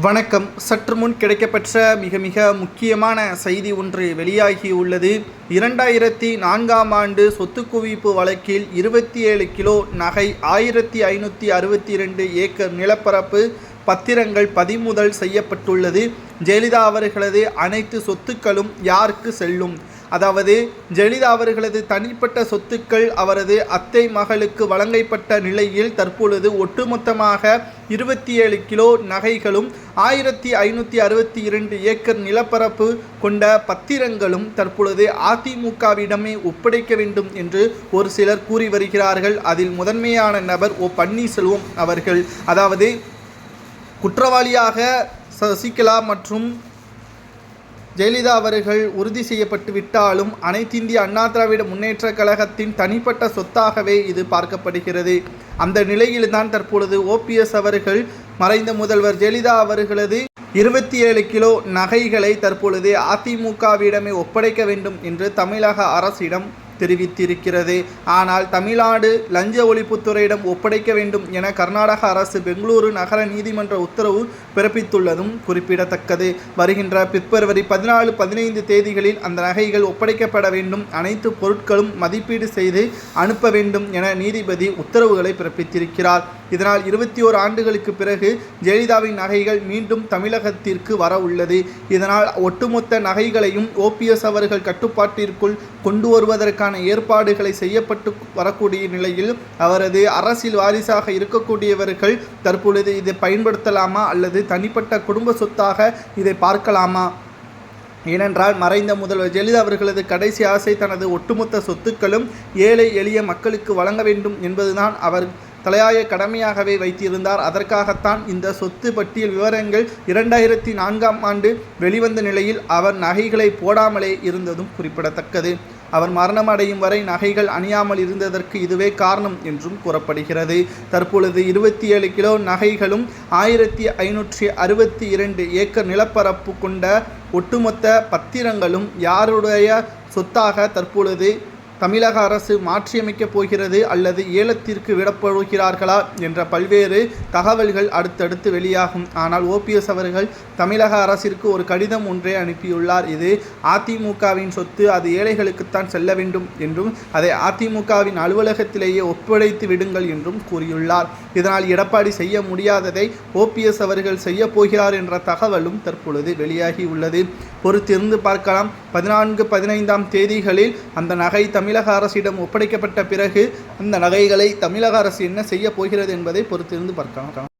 வணக்கம். சற்று முன் கிடைக்கப்பெற்ற மிக மிக முக்கியமான செய்தி ஒன்று வெளியாகியுள்ளது இரண்டாயிரத்தி நான்காம் ஆண்டு சொத்து குவிப்பு வழக்கில் இருபத்தி ஏழு கிலோ நகை ஆயிரத்தி ஐநூற்றி அறுபத்தி இரண்டு ஏக்கர் நிலப்பரப்பு பத்திரங்கள் பதிமுதல் செய்யப்பட்டுள்ளது. ஜெயலலிதா அவர்களது அனைத்து சொத்துக்களும் யாருக்கு செல்லும்? அதாவது ஜெயலலிதா அவர்களது தனிப்பட்ட சொத்துக்கள் அவரது அத்தை மகளுக்கு வழங்கப்பட்ட நிலையில் தற்பொழுது ஒட்டுமொத்தமாக இருபத்தி ஏழு கிலோ நகைகளும் ஆயிரத்தி ஐநூற்றி அறுபத்தி இரண்டு ஏக்கர் நிலப்பரப்பு கொண்ட பத்திரங்களும் தற்பொழுது அதிமுகவிடமே ஒப்படைக்க வேண்டும் என்று ஒரு சிலர் கூறி வருகிறார்கள். அதில் முதன்மையான நபர் ஓ பன்னீர்செல்வம் அவர்கள். அதாவது குற்றவாளியாக சசிகலா மற்றும் ஜெயலலிதா அவர்கள் உறுதி செய்யப்பட்டு விட்டாலும் அனைத்திந்திய அண்ணா திராவிட முன்னேற்ற கழகத்தின் தனிப்பட்ட சொத்தாகவே இது பார்க்கப்படுகிறது. அந்த நிலையில்தான் தற்பொழுது ஓபிஎஸ் அவர்கள் மறைந்த முதல்வர் ஜெயலலிதா அவர்களது இருபத்தி ஏழு கிலோ நகைகளை தற்பொழுது அதிமுகவிடமே ஒப்படைக்க வேண்டும் என்று தமிழக அரசிடம் தெரிவித்திருக்கிறது. ஆனால் தமிழ்நாடு லஞ்ச ஒழிப்புத்துறையிடம் ஒப்படைக்க வேண்டும் என கர்நாடக அரசு பெங்களூரு நகர நீதிமன்ற உத்தரவு பிறப்பித்துள்ளதும் குறிப்பிடத்தக்கது. வருகின்ற பிப்ரவரி பதினாலு பதினைந்து தேதிகளில் அந்த நகைகள் ஒப்படைக்கப்பட வேண்டும். அனைத்து பொருட்களும் மதிப்பீடு செய்து அனுப்ப வேண்டும் என நீதிபதி உத்தரவுகளை பிறப்பித்திருக்கிறார். இதனால் இருபத்தி ஓரு ஆண்டுகளுக்கு பிறகு ஜெயலலிதாவின் நகைகள் மீண்டும் தமிழகத்திற்கு வர உள்ளது. இதனால் ஒட்டுமொத்த நகைகளையும் ஓபிஎஸ் அவர்கள் கட்டுப்பாட்டிற்குள் கொண்டு வருவதற்கான ஏற்பாடுகளை செய்யப்பட்டு வரக்கூடிய நிலையில் அவரது அரசியல் வாரிசாக இருக்கக்கூடியவர்கள் தற்பொழுது இதை பயன்படுத்தலாமா அல்லது தனிப்பட்ட குடும்ப சொத்தாக இதை பார்க்கலாமா? ஏனென்றால் மறைந்த முதல்வர் ஜெயலலிதா அவர்களது கடைசி ஆசை தனது ஒட்டுமொத்த சொத்துக்களும் ஏழை எளிய மக்களுக்கு வழங்க வேண்டும் என்பதுதான் அவர் தலையாய கடமையாகவே வைத்திருந்தார். அதற்காகத்தான் இந்த சொத்து பட்டியல் விவரங்கள் இரண்டாயிரத்தி நான்காம் ஆண்டு வெளிவந்த நிலையில் அவர் நகைகளை போடாமலே இருந்ததும் குறிப்பிடத்தக்கது. அவர் மரணமடையும் வரை நகைகள் அணியாமல் இருந்ததற்கு இதுவே காரணம் என்றும் கூறப்படுகிறது. தற்பொழுது இருபத்தி ஏழு கிலோ நகைகளும் ஆயிரத்தி ஐநூற்றி அறுபத்தி இரண்டு ஏக்கர் நிலப்பரப்பு கொண்ட ஒட்டுமொத்த பத்திரங்களும் யாருடைய சொத்தாக தற்பொழுது தமிழக அரசு மாற்றியமைக்கப் போகிறது அல்லது ஏலத்திற்கு விடப்படுகிறார்களா என்ற பல்வேறு தகவல்கள் அடுத்தடுத்து வெளியாகும். ஆனால் ஓபிஎஸ் அவர்கள் தமிழக அரசிற்கு ஒரு கடிதம் ஒன்றை அனுப்பியுள்ளார். இது அதிமுகவின் சொத்து அது ஏழைகளுக்குத்தான் செல்ல வேண்டும் என்றும் அதை அதிமுகவின் அலுவலகத்திலேயே ஒப்படைத்து விடுங்கள் என்றும் கூறியுள்ளார். இதனால் எடப்பாடி செய்ய முடியாததை ஓபிஎஸ் அவர்கள் செய்ய போகிறார் என்ற தகவலும் தற்பொழுது வெளியாகி உள்ளது பொறுத்திருந்து பார்க்கலாம். பதினான்கு பதினைந்தாம் தேதிகளில் அந்த நகை தமிழ் தமிழக அரசிடம் ஒப்படைக்கப்பட்ட பிறகு அந்த நகைகளை தமிழக அரசு என்ன செய்ய போகிறது என்பதை பொறுத்திருந்து பார்க்கலாம்.